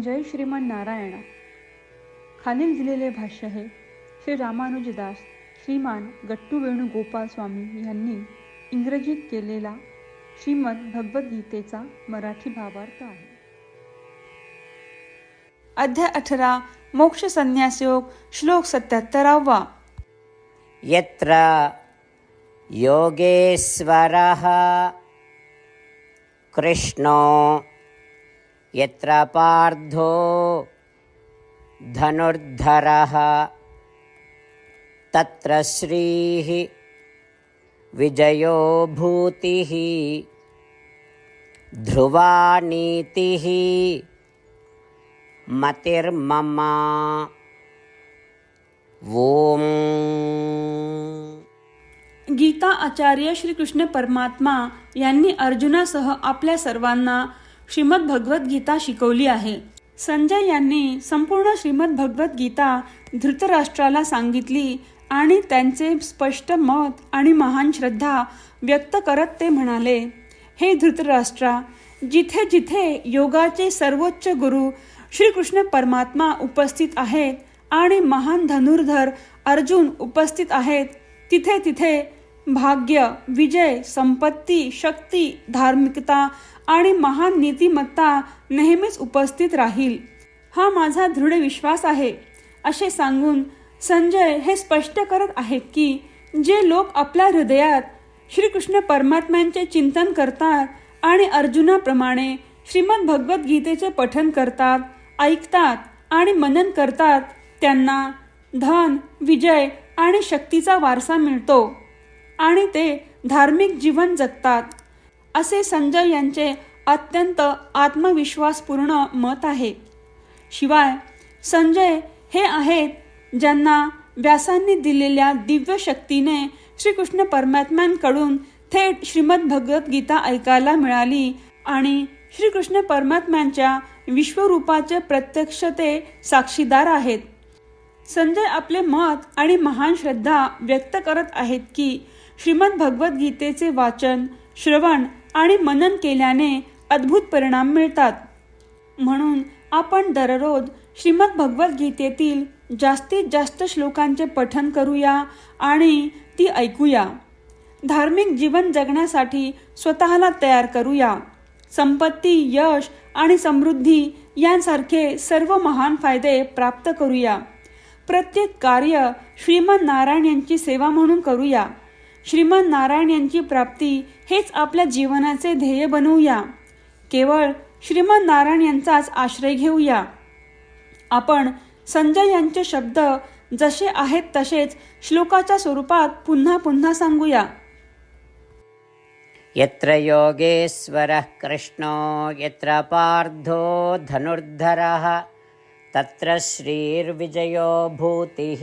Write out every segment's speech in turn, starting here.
जय श्रीमन नारायण. खालील दिलेले भाष्य हे श्री रामानुजदास श्रीमान गट्टू वेणुगोपाल स्वामी यांनी इंग्रजीत केलेला श्रीमद भगवद्गीतेचा मराठी भावार्थ आहे. अध्याय अठरा मोक्ष संन्यासयोग श्लोक सत्याहत्तरावा. यत्र योगेश्वरः कृष्णो यत्र पार्थो धनुर्धरः। तत्र श्रीः विजयो भूतिः ध्रुवा नीतिः मतिर्मम। ॐ गीता आचार्य श्रीकृष्ण परमात्मा यांनी अर्जुनासह आपल्या सर्वांना श्रीमद भगवद्गीता शिकवली आहे. संजय यांनी संपूर्ण श्रीमद भगवद्गीता धृतराष्ट्राला सांगितली आणि त्यांचे स्पष्ट मत आणि महान श्रद्धा व्यक्त करत ते म्हणाले हे धृतराष्ट्रा जिथे जिथे योगाचे सर्वोच्च गुरु श्रीकृष्ण परमात्मा उपस्थित आहेत आणि महान धनुर्धर अर्जुन उपस्थित आहेत तिथे तिथे भाग्य विजय संपत्ती शक्ती धार्मिकता आणि महान नीतिमत्ता नेहमीच उपस्थित राहील. हा माझा दृढ विश्वास आहे. असे सांगून संजय हे स्पष्ट करत आहेत की जे लोक आपल्या हृदयात श्रीकृष्ण परमात्म्यांचे चिंतन करतात आणि अर्जुनाप्रमाणे श्रीमद भगवद्गीतेचे पठन करतात ऐकतात आणि मनन करतात त्यांना धन विजय आणि शक्तीचा वारसा मिळतो. आणि ते धार्मिक जीवन जगतात. असे संजय यांचे अत्यंत आत्मविश्वासपूर्ण मत आहे. शिवाय संजय हे आहेत ज्यांना व्यासांनी दिलेल्या दिव्य शक्तीने श्रीकृष्ण परमात्म्यांकडून थेट श्रीमद भगवद्गीता ऐकायला मिळाली आणि श्रीकृष्ण परमात्म्यांच्या विश्वरूपाचे प्रत्यक्ष ते साक्षीदार आहेत. संजय आपले मत आणि महान श्रद्धा व्यक्त करत आहेत की श्रीमद भगवद्गीतेचे वाचन श्रवण आणि मनन केल्याने अद्भुत परिणाम मिळतात. म्हणून आपण दररोज श्रीमद भगवद्गीतेतील जास्तीत जास्त श्लोकांचे पठन करूया आणि ती ऐकूया. धार्मिक जीवन जगण्यासाठी स्वतःला तयार करूया. संपत्ती यश आणि समृद्धी यांसारखे सर्व महान फायदे प्राप्त करूया. प्रत्येक कार्य श्रीमंत नारायण यांची सेवा म्हणून करूया. श्रीमान नारायण यांची प्राप्ती हेच आपल्या जीवनाचे ध्येय बनवूया. केवळ श्रीमान नारायण यांचाच आश्रय घेऊया. आपण संजय यांचे शब्द जसे आहेत तसेच श्लोकाच्या स्वरूपात पुन्हा पुन्हा सांगूया. यत्र योगेश्वरः कृष्णो यत्र पार्थो धनुर्धरः तत्र श्रीर्विजयो भूतिः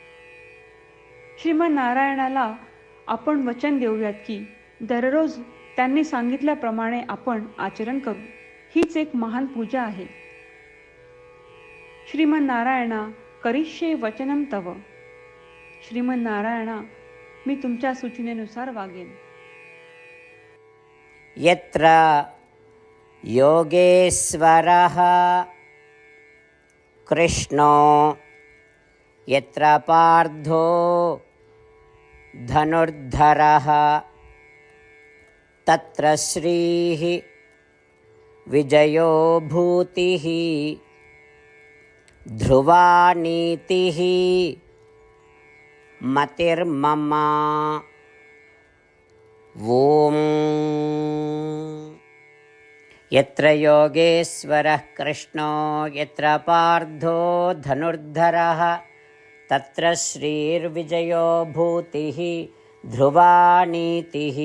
श्रीमन नारायणाला आपण वचन देऊयात की दररोज त्यांनी सांगितल्याप्रमाणे आपण आचरण करू. हीच एक महान पूजा आहे. श्रीमन नारायणा करिष्ये वचनम तव. श्रीमन नारायणा मी तुमच्या सूचनेनुसार वागेन. यत्र योगेश्वरः कृष्णो यत्र पार्थो धनुर्धरः। तत्र श्रीः विजयो भूतिः ध्रुवा नीतिः मतिर्मम। ॐ। यत्र योगेश्वरः कृष्णो यत्र पार्थो धनुर्धरः। तत्र श्रीर्विजयो भूतिः ध्रुवा नीतिः